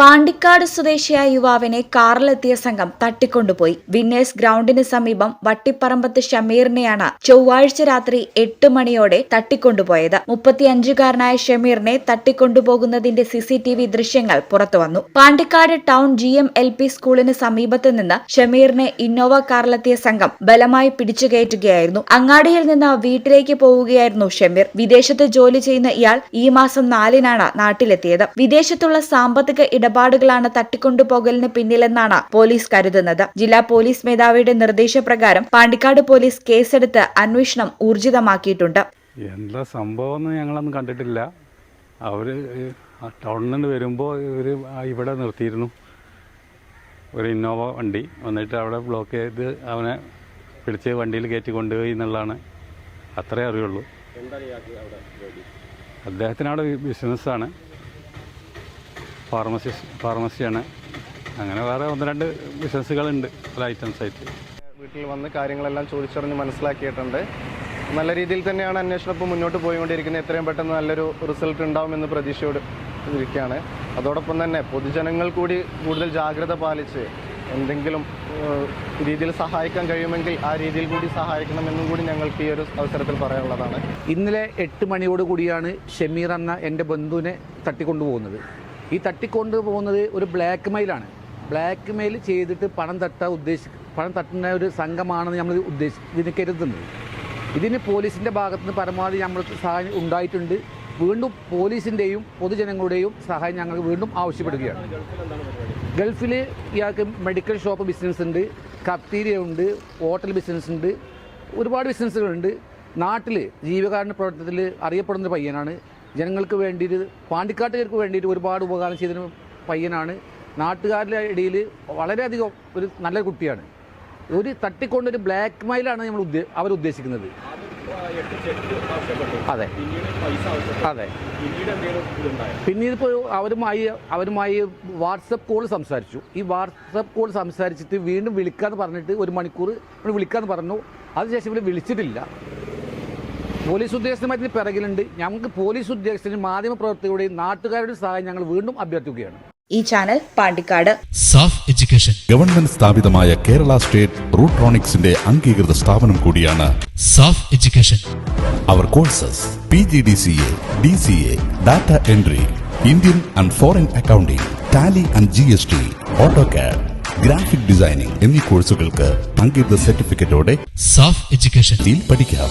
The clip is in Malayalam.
പാണ്ടിക്കാട് സ്വദേശിയായ യുവാവിനെ കാറിലെത്തിയ സംഘം തട്ടിക്കൊണ്ടുപോയി. വിന്നേഴ്സ് ഗ്രൗണ്ടിന് സമീപം വട്ടിപ്പറമ്പത്ത് ഷമീറിനെയാണ് ചൊവ്വാഴ്ച രാത്രി എട്ട് മണിയോടെ തട്ടിക്കൊണ്ടുപോയത്. മുപ്പത്തിയഞ്ചുകാരനായ ഷമീറിനെ തട്ടിക്കൊണ്ടുപോകുന്നതിന്റെ സിസിടിവി ദൃശ്യങ്ങൾ പുറത്തുവന്നു. Pandikkad town G M L P സ്കൂളിന് സമീപത്ത് നിന്ന് ഷമീറിനെ ഇന്നോവ കാറിലെത്തിയ സംഘം ബലമായി പിടിച്ചുകയറ്റുകയായിരുന്നു. അങ്ങാടിയിൽ നിന്ന് വീട്ടിലേക്ക് പോവുകയായിരുന്നു ഷമീർ. വിദേശത്ത് ജോലി ചെയ്യുന്ന ഇയാൾ ഈ മാസം നാലിനാണ് നാട്ടിലെത്തിയത്. വിദേശത്തുള്ള സാമ്പത്തിക ഇടപാടുകളാണ് തട്ടിക്കൊണ്ടുപോകലിന് പിന്നിലെന്നാണ് പോലീസ് കരുതുന്നത്. ജില്ലാ പോലീസ് മേധാവിയുടെ നിർദ്ദേശപ്രകാരം പാണ്ടിക്കാട് പോലീസ് കേസെടുത്ത് അന്വേഷണം ഊർജിതമാക്കിയിട്ടുണ്ട്. എന്താ സംഭവം എന്ന് ഞങ്ങളൊന്നും കണ്ടിട്ടില്ല. അവർ ടൗണിൽ നിന്ന് വരുമ്പോൾ ഇവർ ഇവിടെ നിർത്തിയിരുന്നു. ഒരു ഇന്നോവ വണ്ടി. വന്നിട്ട് അവിടെ ബ്ലോക്ക് ചെയ്ത് അവനെ പിടിച്ച് വണ്ടിയിൽ കയറ്റി കൊണ്ടുപോയി എന്നുള്ളതാണ് അത്രേ അറിയുള്ളൂ. അദ്ദേഹത്തിനവിടെ ബിസിനസ്സാണ്. ഫാർമസി ഫാർമസിയാണ് അങ്ങനെ വേറെ ഒന്ന് രണ്ട് ബിസിനസ്സുകളുണ്ട് പല ഐറ്റംസ് ആയിട്ട്. വീട്ടിൽ വന്ന് കാര്യങ്ങളെല്ലാം ചോദിച്ചറിഞ്ഞ് മനസ്സിലാക്കിയിട്ടുണ്ട്. നല്ല രീതിയിൽ തന്നെയാണ് അന്വേഷണം ഇപ്പോൾ മുന്നോട്ട് പോയിക്കൊണ്ടിരിക്കുന്നത്. എത്രയും പെട്ടെന്ന് നല്ലൊരു റിസൾട്ട് ഉണ്ടാവുമെന്ന് പ്രതീക്ഷയോട് ഇരിക്കുകയാണ്. അതോടൊപ്പം തന്നെ പൊതുജനങ്ങൾ കൂടി കൂടുതൽ ജാഗ്രത പാലിച്ച് എന്തെങ്കിലും രീതിയിൽ സഹായിക്കാൻ കഴിയുമെങ്കിൽ ആ രീതിയിൽ കൂടി സഹായിക്കണമെന്നും കൂടി ഞങ്ങൾക്ക് ഈ ഒരു അവസരത്തിൽ പറയാനുള്ളതാണ്. ഇന്നലെ എട്ട് മണിയോട് കൂടിയാണ് ഷമീർ എന്ന എന്റെ ബന്ധുവിനെ തട്ടിക്കൊണ്ടുപോകുന്നത്. ഈ തട്ടിക്കൊണ്ട് പോകുന്നത് ഒരു ബ്ലാക്ക് മെയിലാണ് ബ്ലാക്ക് മെയിൽ ചെയ്തിട്ട് പണം തട്ടാൻ ഉദ്ദേശി പണം തട്ടുന്ന ഒരു സംഘമാണെന്ന് നമ്മൾ ഉദ്ദേശി ഇതിന് കരുതുന്നത് ഇതിന് പോലീസിന്റെ ഭാഗത്ത് നിന്ന് പരമാവധി നമ്മൾക്ക് സഹായം ഉണ്ടായിട്ടുണ്ട്. വീണ്ടും പോലീസിന്റെയും പൊതുജനങ്ങളുടെയും സഹായം ഞങ്ങൾ വീണ്ടും ആവശ്യപ്പെടുകയാണ്. ഗൾഫിൽ ഇയാൾക്ക് മെഡിക്കൽ ഷോപ്പ് ബിസിനസ് ഉണ്ട് കഫ്തീരിയ ഉണ്ട് ഹോട്ടൽ ബിസിനസ് ഉണ്ട് ഒരുപാട് ബിസിനസ്സുകളുണ്ട് നാട്ടിൽ ജീവകാരുണ്യ പ്രവർത്തനത്തിൽ അറിയപ്പെടുന്ന പയ്യനാണ്. ജനങ്ങൾക്ക് വേണ്ടിയിട്ട് പാണ്ടിക്കാട്ടുകാർക്ക് വേണ്ടിയിട്ട് ഒരുപാട് ഉപകാരം ചെയ്തൊരു പയ്യനാണ്. നാട്ടുകാരുടെ ഇടയിൽ വളരെയധികം ഒരു നല്ല കുട്ടിയാണ്. ഒരു തട്ടിക്കൊണ്ടൊരു ബ്ലാക്ക് മെയിലാണ് നമ്മൾ ഉദ്ദേ അവർ ഉദ്ദേശിക്കുന്നത്. അതെ. അതെ. പിന്നീട് ഇപ്പോൾ അവരുമായി അവരുമായി വാട്സപ്പ് കോൾ സംസാരിച്ചു. ഈ വാട്സപ്പ് കോൾ സംസാരിച്ചിട്ട് വീണ്ടും വിളിക്കാന്ന് പറഞ്ഞിട്ട് ഒരു മണിക്കൂർ വിളിക്കാന്ന് പറഞ്ഞു. അതിനുശേഷം ഇവർ വിളിച്ചിട്ടില്ല. പോലീസ് ഉദ്യോഗസ്ഥന്മാർ ഇതിന് പിറകിലുണ്ട്. ഞങ്ങൾക്ക് പോലീസ് ഉദ്യോഗസ്ഥരും മാധ്യമപ്രവർത്തകരുടെയും നാട്ടുകാരുടെയും സഹായം ഞങ്ങൾ വീണ്ടും അഭ്യർത്ഥിക്കുകയാണ്. ഈ channel Pandikkad. SAF education government സ്ഥാപിതമായ കേരള സ്റ്റേറ്റ് റൂട്രോണിക്സിന്റെ അംഗീകൃത സ്ഥാപനം കൂടിയാണ് SAFF education our courses P G D C A D C A data entry Indian and foreign accounting Tally and G S T auto CAD graphic designing എന്നീ കോഴ്സുകൾക്ക് അംഗീകൃത സർട്ടിഫിക്കറ്റോടെ സാഫ് എഡ്യൂക്കേഷൻ പഠിക്കാം.